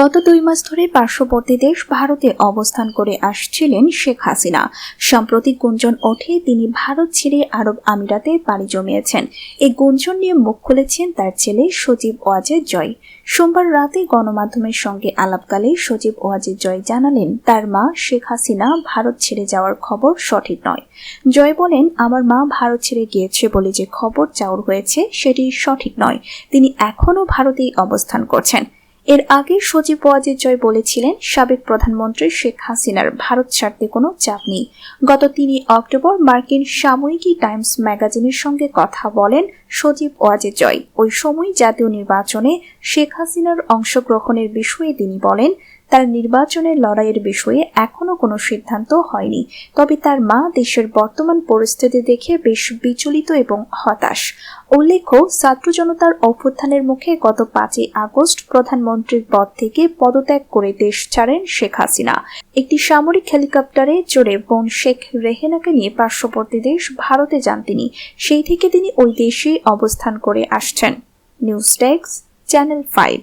গত দুই মাস ধরে পার্শ্ববর্তী দেশ ভারতে অবস্থান করে আসছিলেন শেখ হাসিনা। সম্প্রতি গুঞ্জন ওঠে, তিনি ভারত ছেড়ে আরব আমিরাতে পাড়ি জমিয়েছেন। এই গুঞ্জন নিয়ে মুখ খুলেছেন তার ছেলে সজীব ওয়াজেদ জয়। সোমবার রাতে গণমাধ্যমের সঙ্গে আলাপকালে সজীব ওয়াজেদ জয় জানালেন, তার মা শেখ হাসিনা ভারত ছেড়ে যাওয়ার খবর সঠিক নয়। জয় বলেন, আমার মা ভারত ছেড়ে গিয়েছে বলে যে খবর চাউর হয়েছে, সেটি সঠিক নয়। তিনি এখনও ভারতেই অবস্থান করছেন। এর আগে সচিব ওয়াজিদ জয় বলেছিলেন, সাবেক প্রধানমন্ত্রী শেখ হাসিনার ভারত ছাড়তে কোনো চাপ নেই। গত তিনই অক্টোবর মার্কিন সাময়িকী টাইমস ম্যাগাজিনের সঙ্গে কথা বলেন সচিব ওয়াজিদ জয়। ওই সময় জাতীয় নির্বাচনে শেখ হাসিনার অংশগ্রহণের বিষয়ে তিনি বলেন তার নির্বাচনের লড়াইয়ের বিষয়ে এখনও কোনো সিদ্ধান্ত হয়নি। তবে তার মা দেশের বর্তমান পরিস্থিতি দেখে বেশ বিচলিত এবং হতাশ। উল্লেখ্য, ছাত্র জনতার অভ্যুত্থানের মুখে গত পাঁচই আগস্ট প্রধানমন্ত্রীর পদ থেকে পদত্যাগ করে দেশ ছাড়েন শেখ হাসিনা। একটি সামরিক হেলিকপ্টারে চড়ে বোন শেখ রেহেনাকে নিয়ে পার্শ্ববর্তী দেশ ভারতে যান তিনি। সেই থেকে তিনি ওই দেশে অবস্থান করে আসছেন। News desk, channel five.